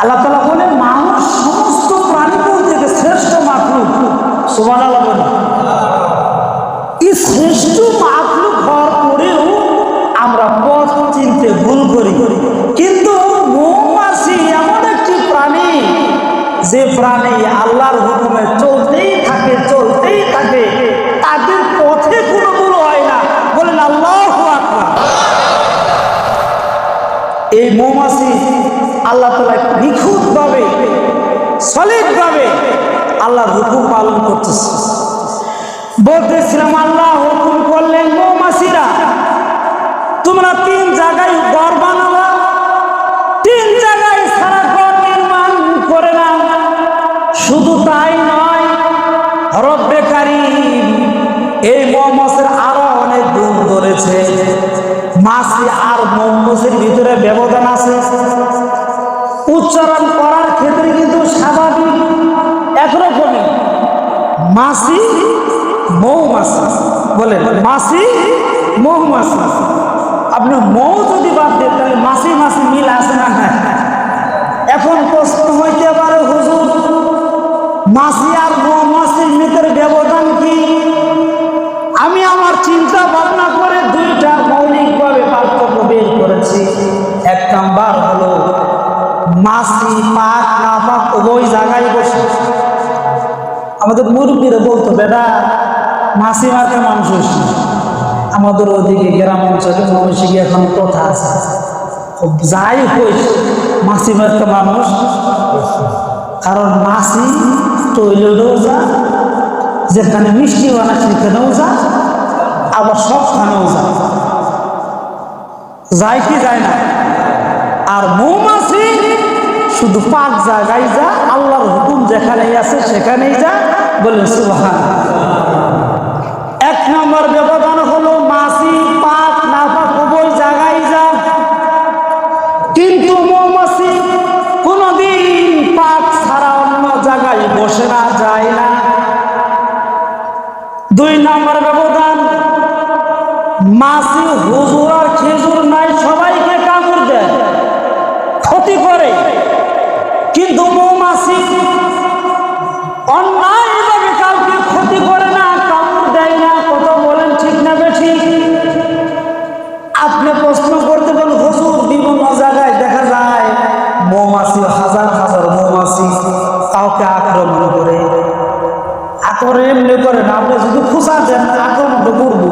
আল্লাহ তালা বলে মানুষ সমস্ত প্রাণীকুল থেকে শ্রেষ্ঠ মাতৃক সোমান আল্লাহ বলে এই শ্রেষ্ঠ মাতৃক হওয়ার পরেও আমরা পথ চিনতে ভুল করি। কিন্তু মৌমাছি এমন একটি প্রাণী, যে প্রাণী আল্লাহর হুকুমে চলতেই থাকে চলতেই থাকে, তাদের পথে কোনো ভুল হয় না। বলেন, আল্লাহ এই মৌমাছি আল্লাহ তালা নিখুঁতভাবে সলিডভাবে আল্লাহ হুকুম পালন করতেছে। বলতেছিলাম, আল্লাহ হুকুম করলেন মৌমাছিরা, তোমরা তিন জায়গায় ঘর বানাবা, তিন জায়গায় সারা ঘর নির্মাণ করে না। শুধু তাই নয়, রব্বে কারিম এই মৌমাছির আরও অনেক গুণ ধরেছে মাছি আর মৌমাছির ভিতরে ব্যবধান আছে। উচ্চারণ করার ক্ষেত্রে কিন্তু স্বাভাবিক একরকমই। মাছি মৌমাছি বলেন মাছি মৌমাছি আপনি মৌ যদি বাদ দেন, তাহলে মাসি মাছি মিল আসে না? হ্যাঁ এখন প্রশ্ন হইতে পারে, হুজুর, মাসি আর মৌমাছির ভিতরে ব্যবধান কি? আমি আমার চিন্তা ভাবনা করে দুইটা মৌলিকভাবে পার্থক্য বের করেছি। এক নাম্বার হলো মাছি পাক না পাক উভয় জায়গায় বসে। আমাদের মুরব্বীরা বলতো, বেটা মাছি মারতে মানুষ হয়েছে আমাদের ওদিকে গ্রাম অঞ্চলে ময়মনসিংহে এখন কথা আছে। যাই হয়েছে মাছি মারতে মানুষ। কারণ মাছি টয়লেটেও যা যেখানে মিষ্টি বানা সেখানেও যা আবার সবখানেও যা যায় কি যায় না। আর মৌমাছি শুধু পাক জায়গায় যা, আল্লাহর হুকুম যেখানেই আছে সেখানেই যা বলেন সুবাহান এক নম্বর ব্যবধান হলো মাসি পাক না পাক উভয় জায়গায় যা। কিন্তু মৌমাছি কোনোদিন পাক ছাড়া অন্য জায়গায় বসে না, যায় না। দুই নম্বর ব্যবধান, মাসি হুজুর আর খেজুর নাই, সবাইকে কামড় দেয়, ক্ষতি করে। মৌমাছি কাউকে আক্রমণ করে। আক্রমণ এমনি করে না, আপনি শুধু খুশা দেন, আক্রমণ তো করব